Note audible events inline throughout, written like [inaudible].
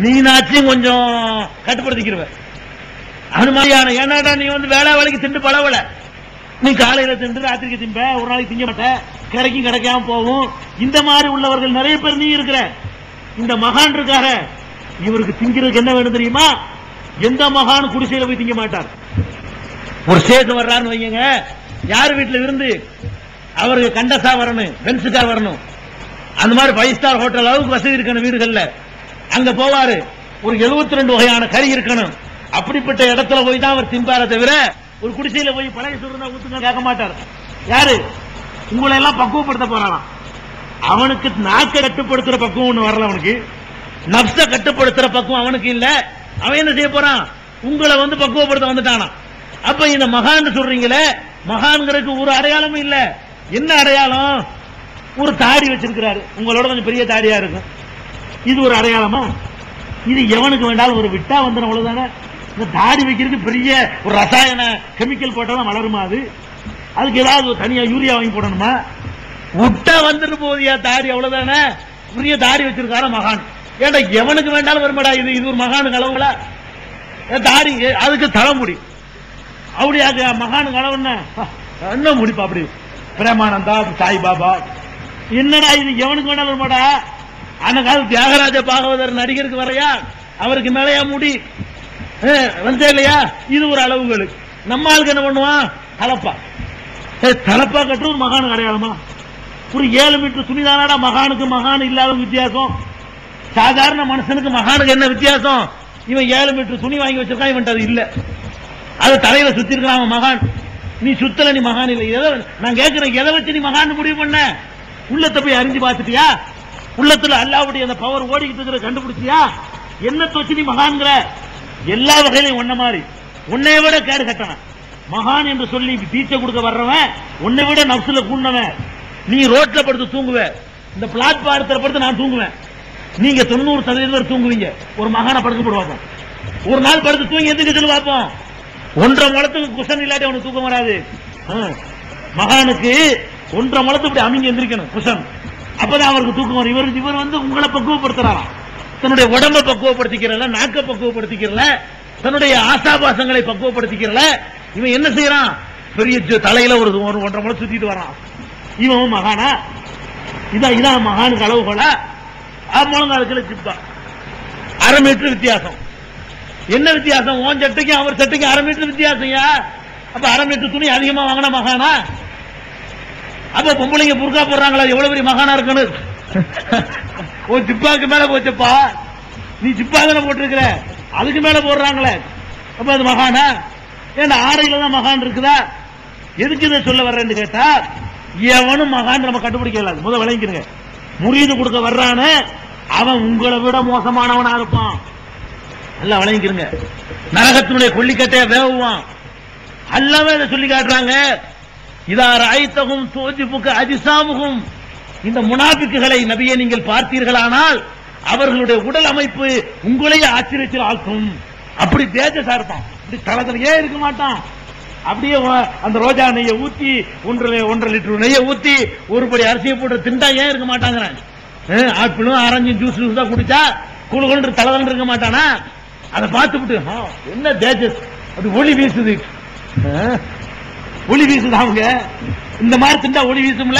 நீனாச்சும் கொஞ்சம் கட்டுப்படுத்திக்கிறவ அனுமதியான ஏன்னாடா நீ வந்து வேலை வேலைக்கு திண்டு பழவல? நீ காலையில திண்டு ராத்திரிக்கு திம்ப ஒரு நாளைக்கு திங்க மாட்ட. கிடைக்கும் கிடைக்காம போகும் இந்த மாதிரி உள்ளவர்கள் நிறைய பேர் நீ இருக்கிற. இந்த மகான் இருக்கார இவருக்கு திங்கிறதுக்கு என்ன வேணும் தெரியுமா? எந்த மகான் குடிசையில போய் திங்க மாட்டார்? ஒரு ஸ்டேஜ் வர்றாருன்னு வைங்க யார் வீட்டுல இருந்து? அவருக்கு கண்டசா வரணும் பென்சுக்கா வரணும். அந்த மாதிரி ஃபைவ் ஸ்டார் ஹோட்டல் அளவுக்கு வசதி இருக்கணும் வீடுகள்ல. அங்க போவாரு. ஒரு 72 ரெண்டு வகையான கறி இருக்கணும். அப்படிப்பட்ட இடத்துல போய் தான் அவர் திம்பார தவிர ஒரு குடிசையில போய் பழைய சுருந்தா ஊத்துங்க கேட்க மாட்டார். யாரு? உங்களை எல்லாம் பக்குவப்படுத்த போறாராம் அவனுக்கு நாக்க கட்டுப்படுத்துற பக்குவம் ஒண்ணு வரல அவனுக்கு. நப்ச கட்டுப்படுத்துற பக்குவம் அவனுக்கு இல்ல. அவன் என்ன செய்ய போறான்? உங்களை வந்து பக்குவப்படுத்த வந்துட்டானா? அப்ப இந்த மகான் சொல்றீங்களே மகான்கிறதுக்கு ஒரு அடையாளமும் இல்ல. என்ன அடையாளம்? ஒரு தாடி வச்சிருக்கிறாரு. உங்களோட கொஞ்சம் பெரிய தாடியா இருக்கும். இது ஒரு அடையாளமா? இது எவனுக்கு வேண்டாலும் ஒரு விட்டா வந்துடும் அவ்வளவுதானே? இந்த தாடி வைக்கிறதுக்கு பெரிய ஒரு ரசாயன கெமிக்கல் போட்டாலும் வளருமா அது? அதுக்கு ஏதாவது ஒரு தனியா யூரியா வாங்கி போடணுமா? விட்டா வந்துட்டு போகுதியா தாடி அவ்வளவுதானே? பெரிய தாடி வச்சிருக்கார மகான். ஏன்டா எவனுக்கு வேண்டாலும் வருமாடா இது? இது ஒரு மகானுக்கு அளவுல தாடி அதுக்கு தலைமுடி. அப்படியா மகானுக்கு அளவு என்ன என்ன முடிப்பா அப்படி? பிரேமானந்தா சாய்பாபா. என்னடா இது? எவனுக்கு வேண்டாலும் வருமாடா? அந்த காலம் தியாகராஜ பாகவதர் நடிகருக்கு வரையா? அவருக்கு மேலையா முடி? வந்தே இல்லையா? இது ஒரு அளவுகளுக்கு. நம்ம ஆளுக்கு என்ன பண்ணுவான்? தலப்பா. தலப்பா கட்டுறது மகான் மகானுக்கு அடையாளமா? ஒரு ஏழு மீட்டர் துணிதானாடா மகானுக்கு மகான் இல்லாத வித்தியாசம்? சாதாரண மனுஷனுக்கு மகானுக்கு என்ன வித்தியாசம்? இவன் ஏழு மீட்டர் துணி வாங்கி வச்சிருக்கான் இவன் அது இல்ல. அது தலையில சுத்தி இருக்கான் அவன் மகான். நீ சுத்தல நீ மகான் இல்லை. எதை நான் கேட்கிறேன் எதை வச்சு நீ மகான் முடிவு பண்ண? உள்ளத்தை போய் அறிஞ்சு பார்த்துட்டியா? உள்ளத்துல அல்லாவுடைய அந்த பவர் ஓடிக்கிட்டு இருக்கிற கண்டுபிடிச்சியா? என்ன தொச்சு நீ மகான்கிற? எல்லா வகையிலும் ஒன்ன மாதிரி. உன்னை விட கேடு கட்டவன். மகான் என்று சொல்லி டீச்சர் கொடுக்க வர்றவன் உன்னை விட நப்சுல கூண்டவன். நீ ரோட்ல படுத்து தூங்குவ. இந்த பிளாட்பாரத்துல படுத்து நான் தூங்குவேன். நீங்க தொண்ணூறு சதவீதம் தூங்குவீங்க. ஒரு மகானை படுக்க போடுவாங்க. ஒரு நாள் படுத்து தூங்கி எதுக்கு சொல்லி பார்ப்போம். ஒன்றரை முளத்துக்கு குஷன் இல்லாட்டி அவனுக்கு தூக்கம் வராது. மகானுக்கு ஒன்றரை முளத்து இப்படி அமைங்க எந்திரிக்கணும் குஷன். அப்பதான் அவருக்கு தூக்கம் வரும். இவர் இவர் வந்து உங்களை பக்குவப்படுத்துறாராம் தன்னுடைய உடம்பை பக்குவப்படுத்திக்கிறல நாக்க பக்குவப்படுத்திக்கிறல தன்னுடைய ஆசாபாசங்களை பக்குவப்படுத்திக்கிறல இவன் என்ன செய்யறான்? பெரிய தலையில ஒரு ஒரு ஒன்றரை முறை சுத்திட்டு வரான். இவன் மகானா. இதான் இதான் மகானுக்கு அளவுகோலா முழங்காலத்தில் சிப்பா அரை மீட்டர் வித்தியாசம். என்ன வித்தியாசம்? ஓன் சட்டைக்கும் அவர் சட்டைக்கும் அரை மீட்டர் வித்தியாசம் அப்ப அரை மீட்டர் துணி அதிகமா வாங்கின மகானா? அப்ப பொம்பளைங்க புர்கா போடுறாங்களா? எவ்வளவு பெரிய மகானா இருக்கணும்? [laughs] உன் ஜிப்பாக்கு மேல போச்சப்பா. நீ ஜிப்பா தானே போட்டிருக்கிற? அதுக்கு மேல போடுறாங்களே. அப்ப அது மகானா? ஏன்னா ஆடையில தான் மகான் இருக்குதா? எதுக்கு இதை சொல்ல வர்றேன்னு கேட்டா எவனும் மகான் நம்ம கண்டுபிடிக்கல முத விளங்கிக்கிறங்க முறியது கொடுக்க வர்றானு அவன் உங்களை விட மோசமானவனா இருப்பான். நல்லா விளங்கிக்கிறங்க நரகத்தினுடைய கொல்லிக்கட்டையை வேவுவான். அல்லாம இதை சொல்லி காட்டுறாங்க? இதா ராய்த்தகும் தோஜிப்புக்கு அதிசாமுகும் இந்த முனாபிக்குகளை நபியை நீங்கள் பார்த்தீர்களானால் அவர்களுடைய உடல் அமைப்பு உங்களையே ஆச்சரியத்தில் ஆக்கும் அப்படி தேஜஸா இருப்பான். இப்படி தளத்திலேயே இருக்க மாட்டான். அப்படியே அந்த ரோஜா நெய்யை ஊத்தி ஒன்றரை ஒன்றரை லிட்டர் நெய்யை ஊத்தி ஒரு படி அரிசியை போட்டு திண்டா ஏன் இருக்க மாட்டாங்கிறான் ஆப்பிளும் ஆரஞ்சும் ஜூஸ் ஜூஸ் தான் குடிச்சா குழு குழு தலைவன் இருக்க மாட்டானா? அதை பார்த்துவிட்டு என்ன தேஜஸ்? அது ஒளி வீசுது. ஒளி வீசுது அவங்க. இந்த மாதிரி திண்டா ஒளி வீசும்ல?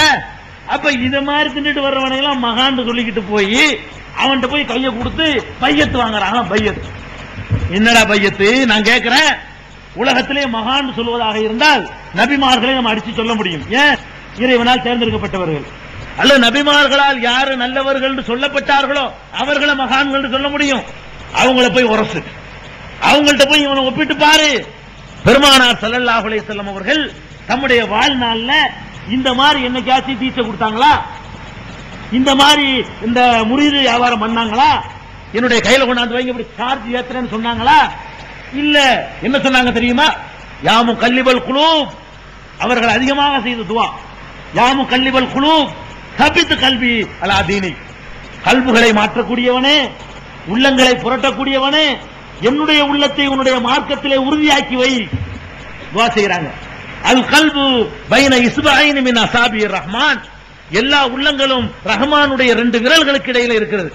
அப்ப இத மாதிரி திண்டுட்டு வர்றவனை எல்லாம் மகான்னு சொல்லிக்கிட்டு போய் அவன்கிட்ட போய் கையை கொடுத்து பையத்து வாங்குறாங்க பையத்து. என்னடா பையத்து? நான் கேட்கிறேன் உலகத்திலே மகான் சொல்வதாக இருந்தால் நபிமார்களை நம்ம அடிச்சு சொல்ல முடியும். ஏன்? இறைவனால் தேர்ந்தெடுக்கப்பட்டவர்கள். அல்ல நபிமார்களால் யாரு நல்லவர்கள் சொல்லப்பட்டார்களோ அவர்களை மகான்கள் சொல்ல முடியும். அவங்கள போய் உரசு. அவங்கள்ட்ட போய் இவனை ஒப்பிட்டு பாரு. பெருமானார் ஸல்லல்லாஹு செல்லம் அவர்கள் தம்முடைய வாழ்நாள்ல இந்த மாதிரி என்னைக்காச்சும் தீட்சை கொடுத்தாங்களா? இந்த மாதிரி இந்த முறிது வியாபாரம் பண்ணாங்களா? என்னுடைய கையில கொண்டாந்து வைங்க இப்படி சார்ஜ் ஏத்துறேன்னு சொன்னாங்களா? இல்ல என்ன சொன்னாங்க தெரியுமா? யாமு கல்லிபல் குழு அவர்கள் அதிகமாக செய்த துவா. யாமு கல்லிபல் குழு தபித்து கல்வி அலாதீனி கல்புகளை மாற்றக்கூடியவனே உள்ளங்களை புரட்டக்கூடியவனே என்னுடைய உள்ளத்தை உன்னுடைய மார்க்கத்திலே உறுதியாக்கி வை. துவா செய்யறாங்க அல் கல்பு பைன இஸ்பாயின் மின் அசாபி ரஹ்மான். எல்லா உள்ளங்களும் ரஹ்மானுடைய ரெண்டு விரல்களுக்கு இடையில இருக்கிறது.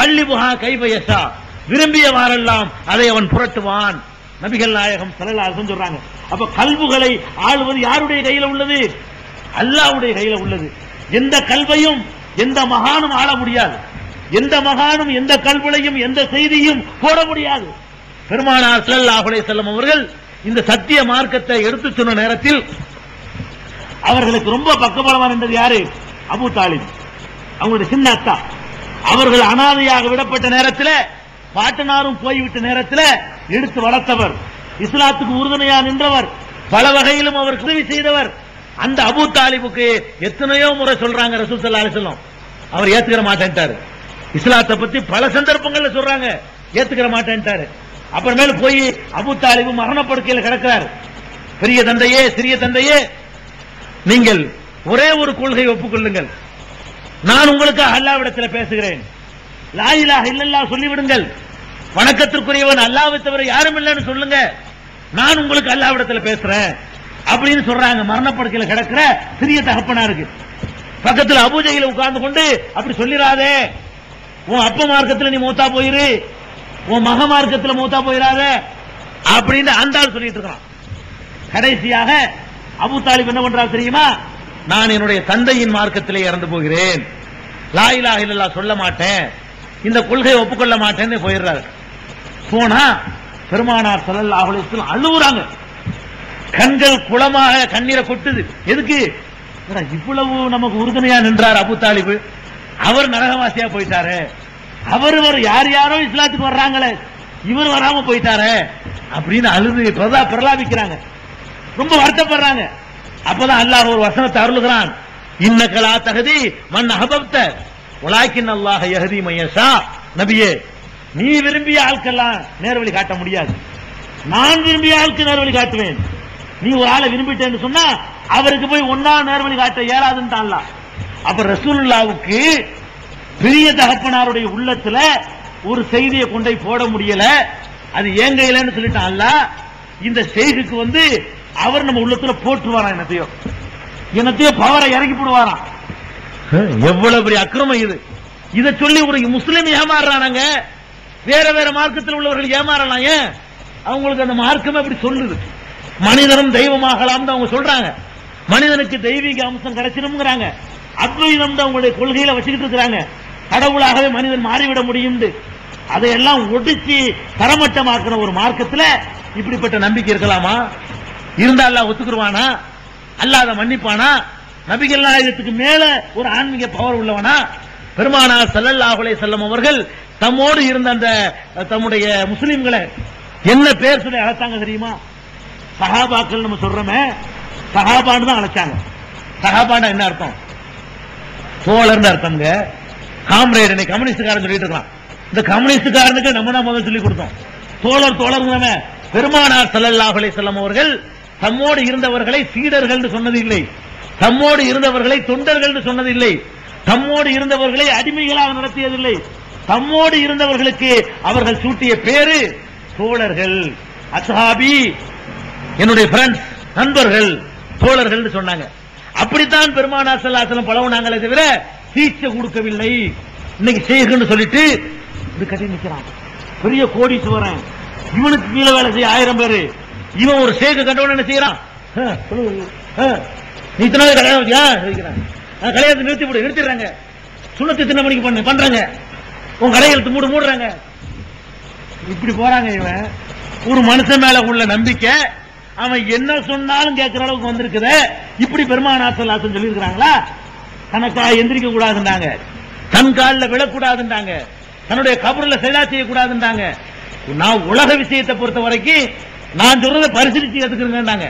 கள்ளிபுகா கைபயசா விரும்பியவாறெல்லாம் அதை அவன் புரட்டுவான். நபிகள் நாயகம் சல்லல்லாஹு சொல்றாங்க. அப்ப கல்புகளை ஆளுவது யாருடைய கையில உள்ளது? அல்லாவுடைய கையில உள்ளது. எந்த கல்வையும் எந்த மகானும் ஆள முடியாது. எந்த மகானும் எந்த கல்விலையும் எந்த செய்தியும் போட முடியாது. பெருமானார் செல்லாஹுலே செல்லம் அவர்கள் இந்த சத்திய மார்க்கத்தை எடுத்து சொன்ன நேரத்தில் அவர்களுக்கு ரொம்ப பக்கபலமா நின்றது யாரு? அபு தாலிப். அவங்களுடைய சின்ன அத்தா அவர்கள் அனாதையாக விடப்பட்ட நேரத்தில் பாட்டனாரும் போய்விட்ட நேரத்தில் எடுத்து வளர்த்தவர். இஸ்லாத்துக்கு உறுதுணையா நின்றவர். பல வகையிலும் அவர் உதவி செய்தவர். அந்த அபு தாலிபுக்கு எத்தனையோ முறை சொல்றாங்க ரசூல் ஸல்லல்லாஹு அலைஹி அவர் ஏத்துக்கிற மாட்டேன்ட்டாரு. இஸ்லாத்தை பத்தி பல சந்தர்ப்பங்கள்ல சொல்றாங்க. ஏத்துக்கிற மாட்டேன்ட்டாரு. அப்புறமேல போய் அபு தாலிபு மரணப்படுக்கையில் கிடக்கிறார். பெரிய தந்தையே சிறிய தந்தையே நீங்கள் ஒரே ஒரு கொள்கை ஒப்புக்கொள்ளுங்கள். நான் உங்களுக்கு அல்லாவிடத்தில் பேசுகிறேன். லாயிலாக இல்லல்லா சொல்லிவிடுங்கள். வணக்கத்திற்குரியவன் அல்லாவை தவிர யாரும் இல்லைன்னு சொல்லுங்க. நான் உங்களுக்கு அல்லாவிடத்தில் பேசுறேன். அப்படின்னு சொல்றாங்க. மரணப்படுக்கையில் கிடக்கிற சிறிய தகப்பனா இருக்கு பக்கத்துல அபூஜையில் உட்கார்ந்து கொண்டு அப்படி சொல்லிடாதே உன் அப்ப மார்க்கத்துல நீ மூத்தா போயிரு. உன் மக மார்க்கத்துல மூத்தா போயிடாத அப்படின்னு அந்த ஆள் சொல்லிட்டு இருக்கான். கடைசியாக அபு தாலிப் என்ன பண்றாரு தெரியுமா? நான் என்னுடைய தந்தையின் மார்க்கத்திலே இறந்து போகிறேன். லா இலாஹ சொல்ல மாட்டேன். இந்த கொள்கையை ஒப்புக்கொள்ள மாட்டேன்னு போயிடுறாரு. போனா பெருமானார் ஸல்லல்லாஹு அலைஹி அழுவுறாங்க. கண்கள் குளமாக கண்ணீரை கொட்டுது. எதுக்கு? இவ்வளவு நமக்கு உறுதுணையா நின்றார் அபு தாலிபு. அவர் நரகவாசியா போயிட்டாரு. அவர் இவர் யார் யாரோ இஸ்லாத்துக்கு வர்றாங்களே இவர் வராம போயிட்டாரு அப்படின்னு அழுது பிரதா பிரலாபிக்கிறாங்க. ரொம்ப வருத்தப்படுறாங்க. அப்பதான் அல்லாஹ் ஒரு வசனத்தை அருளுகிறான். இன்னக்கலா தகுதி மண் அகபப்த உலாக்கின் அல்லாஹ் யஹதி மையசா நபியே நீ விரும்பிய ஆட்கெல்லாம் நேர்வழி காட்ட முடியாது. நான் விரும்பிய ஆளுக்கு நேர்வழி காட்டுவேன். நீ ஒரு ஆளை விரும்பிட்டேன்னு சொன்னா அவருக்கு போய் ஒன்னா நேர்வழி காட்ட இயலாதுன்னு அப்ப ரசூலுல்லாவுக்கு பெரிய தகப்பனாருடைய உள்ளத்துல ஒரு செய்தியை கொண்டு போட முடியல. அது ஏன் கையிலன்னு சொல்லிட்டான் அல்லாஹ். இந்த செய்திக்கு வந்து அவர் நம்ம உள்ளத்துல போட்டுருவாராம் என்னத்தையோ? என்னத்தையோ பவரை இறக்கி போடுவாராம் எவ்வளவு பெரிய அக்கிரமம் இது. இத சொல்லி ஒரு முஸ்லீம் ஏமாறுறானாங்க. வேற வேற மார்க்கத்தில் உள்ளவர்கள் ஏமாறலாம் ஏன்? அவங்களுக்கு அந்த மார்க்கமே அப்படி சொல்லுது. மனிதனும் தெய்வமாகலாம் அவங்க சொல்றாங்க. மனிதனுக்கு தெய்வீக அம்சம் கிடைச்சிடும்ங்கிறாங்க. அத்வைதம் தான் அவங்களுடைய கொள்கையில வச்சுக்கிட்டு இருக்கிறாங்க. கடவுளாகவே மனிதன் மாறிவிட முடியும் அதையெல்லாம் ஒடிச்சு தரமட்டமாக்குற ஒரு மார்க்கத்துல இப்படிப்பட்ட நம்பிக்கை இருக்கலாமா? இருந்தா அல்லாஹ் ஒத்துக்குருவானா? அல்லாத மன்னிப்பானா? நபிகள் நாயகத்துக்கு மேல ஒரு ஆன்மீக பவர் உள்ளவனா? பெருமானா ஸல்லல்லாஹு செல்லம் அவர்கள் தம்மோடு இருந்த அந்த தம்முடைய முஸ்லிம்களை என்ன பேர் சொல்லி அழைத்தாங்க தெரியுமா? சஹாபாக்கள் நம்ம சொல்றோமே சஹாபான்னு தான் அழைச்சாங்க. சஹாபாண்டா என்ன அர்த்தம்? சோழர்னு அர்த்தம்ங்க. காம்ரேட் கம்யூனிஸ்டுக்காரன் சொல்லிட்டு இருக்கான் இந்த கம்யூனிஸ்டுக்காரனுக்கு நம்ம தான் முதல் சொல்லி கொடுத்தோம்? தோழர் தோழர் பெருமானார் செல்லல்லாஹலை செல்லம் அவர்கள் தம்மோடு இருந்தவர்களை சீடர்கள் சொன்னது இல்லை தம்மோடு இருந்தவர்களை தொண்டர்கள் சொன்னது இல்லை தம்மோடு இருந்தவர்களை அடிமைகளாக நடத்தியதில்லை. தம்மோடு இருந்தவர்களுக்கு அவர்கள் சூட்டிய பேரு தோழர்கள் அசாபி என்னுடைய ஃப்ரெண்ட்ஸ் நண்பர்கள் தோழர்கள் சொன்னாங்க. அப்படித்தான் பெருமானா செல்லாசலம் பழகுனாங்களே தவிர சீச்சை கொடுக்கவில்லை. இன்னைக்கு செய்கன்னு சொல்லிட்டு இது கட்டி நிக்கிறான். பெரிய கோடீஸ்வரன். இவனுக்கு கீழே வேலை செய்ய ஆயிரம் பேரு. இவன் ஒரு சேக்கு கண்டவன் என்ன செய்யறான்? ஆ, நீ இத்தனை கல்யாணம் வச்சியா? கல்யாணத்தை நிறுத்தி விடு நிறுத்திடுறாங்க. சுண்ணத்தை தின்ன மணிக்கு பண்ணு பண்றாங்க. உன் கடைகளுக்கு மூடு மூடுறாங்க. இப்படி போறாங்க இவன். ஒரு மனுஷன் மேல உள்ள நம்பிக்கை அவன் என்ன சொன்னாலும் கேட்கிற அளவுக்கு வந்திருக்குது. இப்படி பெருமானாசல்லாசன் சொல்லியிருக்கிறாங்களா? தனக்கா எந்திரிக்க கூடாதுன்றாங்க. தன் காலில் விழக்கூடாதுன்றாங்க. தன்னுடைய கபரில் செயலா செய்யக்கூடாதுன்றாங்க. நான் உலக விஷயத்தை பொறுத்த வரைக்கும் நான் சொல்றதை பரிசீலிச்சு ஏத்துக்கிறேன்டாங்க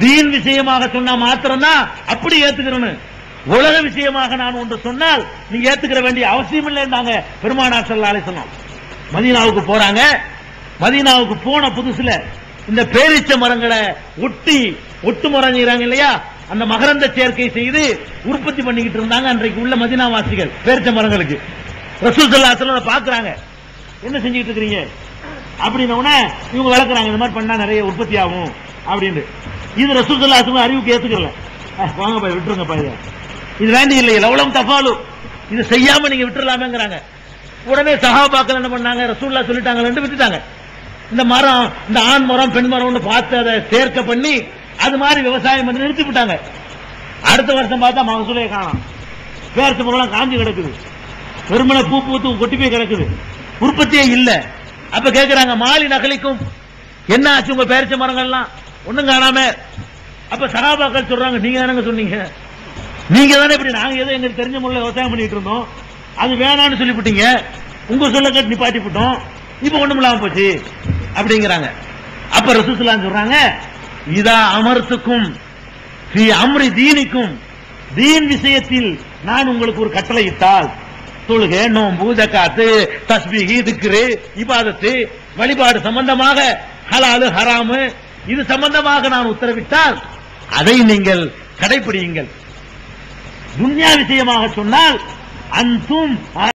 தீன் விஷயமாக சொன்னா மாத்திரம்தான் அப்படி ஏத்துக்கிறேன்னு. உலக விஷயமாக நான் ஒன்று சொன்னால் நீ ஏத்துக்கிற வேண்டிய அவசியம் இல்லைன்றாங்க பெருமானார் ஸல்லல்லாஹு சொன்னோம் மதீனாவுக்கு போறாங்க. மதீனாவுக்கு போன புதுசுல இந்த பேரிச்ச மரங்களை ஒட்டி ஒட்டு மரங்கிறாங்க இல்லையா? அந்த மகரந்த சேர்க்கை செய்து உற்பத்தி பண்ணிக்கிட்டு இருந்தாங்க அன்றைக்கு உள்ள மதினாவாசிகள் பேரிச்ச மரங்களுக்கு. ரசூல் ஸல்லல்லாஹு பாக்குறாங்க என்ன செஞ்சுக்கிட்டு இருக்கிறீங்க? அப்படின்ன இவங்க வளர்க்குறாங்க இந்த மாதிரி பண்ணா நிறைய உற்பத்தி ஆகும் அப்படின்னு இது ரசூல் ஸல்லல்லாஹு அறிவுக்கு ஏத்துக்கல. வாங்க பாய் விட்டுருங்க பாய் இது. வேண்டிய இல்லை லவலம் தஃபாலு. இது செய்யாம நீங்க விட்டுலாமேங்கிறாங்க உடனே சஹாபாக்கள் என்ன பண்ணாங்க? ரசூல்லா சொல்லிட்டாங்கன்னு விட்டுட்டாங்க. இந்த மரம் இந்த ஆண் மரம் பெண் மரம்னு பார்த்து அதை சேர்க்க பண்ணி அது மாதிரி விவசாயம் பண்ணி நிறுத்தி விட்டாங்க. அடுத்த வருஷம் பார்த்தா மகசூலே காணும். பேரத்து பொருளாம் காஞ்சி கிடக்குது. வெறுமனை பூ பூத்து கொட்டி போய் கிடக்குது. உற்பத்தியே இல்ல. அப்ப கேக்குறாங்க மாலி நகலிக்கும். என்ன ஆச்சு உங்க பேரிச்ச மரங்கள்லாம்? ஒண்ணும் காணாம. அப்ப சகாபாக்கள் சொல்றாங்க நீங்க தானங்க சொன்னீங்க. நீங்க தானே இப்படி நாங்க ஏதோ எங்களுக்கு தெரிஞ்ச முறையில் விவசாயம் பண்ணிட்டு இருந்தோம். அது வேணாம்னு சொல்லிவிட்டீங்க. உங்க சொல்ல கேட்டு நிப்பாட்டி விட்டோம் இப்ப ஒண்ணும் இல்லாம போச்சு. அப்படிங்கிறாங்க. அப்ப ரசூசுலாம் சொல்றாங்க இதா அமர்த்துக்கும் அம்ரி தீனிக்கும் தீன் விஷயத்தில் நான் உங்களுக்கு ஒரு கட்டளை இட்டால் தொழுகை நோம்பு ஜக்காத்து தஸ்பீகி திக்ரு இபாதத்து வழிபாடு சம்பந்தமாக ஹலாலு ஹராமு இது சம்பந்தமாக நான் உத்தரவிட்டால் அதை நீங்கள் கடைபிடியுங்கள் துன்யா விஷயமாக சொன்னால் அன்தும்